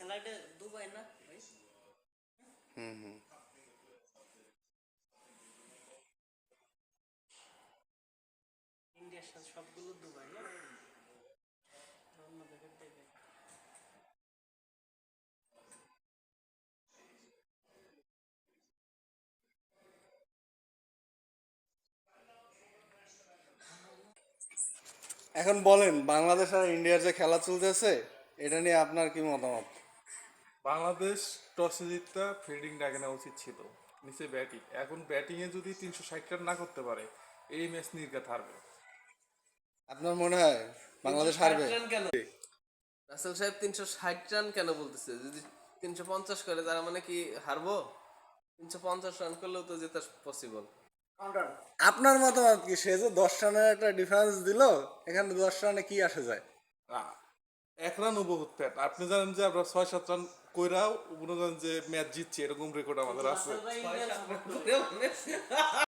খেলাটা দুবাই না ভাই। হুম হুম। ইন্ডিয়ার সাথে সবগুলো দুবাই না? অন্য জায়গার থেকে এখন বলেন বাংলাদেশ আর ইন্ডিয়ার যে খেলা চলতেছে এটা নিয়ে আপনার কি মতামত? বাংলাদেশ টসে জিতটা ফিল্ডিং ডাকে নেওয়া উচিত ছিল নিচে ব্যাটিং এখন ব্যাটিংয়ে যদি তিনশো ষাট রান না করতে পারে এই ম্যাচ নির্ঘাত হারবে। আপনার মনে হয় বাংলাদেশ হারবে? কেন? রাসেল সাহেব তিনশো ষাট রান কেন বলতেছে? যদি তিনশো পঞ্চাশ করে তারা মানে কি হারবো? তিনশো পঞ্চাশ রান করলেও তো জেতা পসিবল আপনার মতামত কি? সে যে দশ রানের একটা ডিফারেন্স দিল এখানে দশ রানে কি আসে যায়? এক রান বহুত প্যাট আপনি জানেন যে আমরা ছয় সাত রান কইরাও মনে যে ম্যাচ জিতছে এরকম রেকর্ড আমাদের আছে।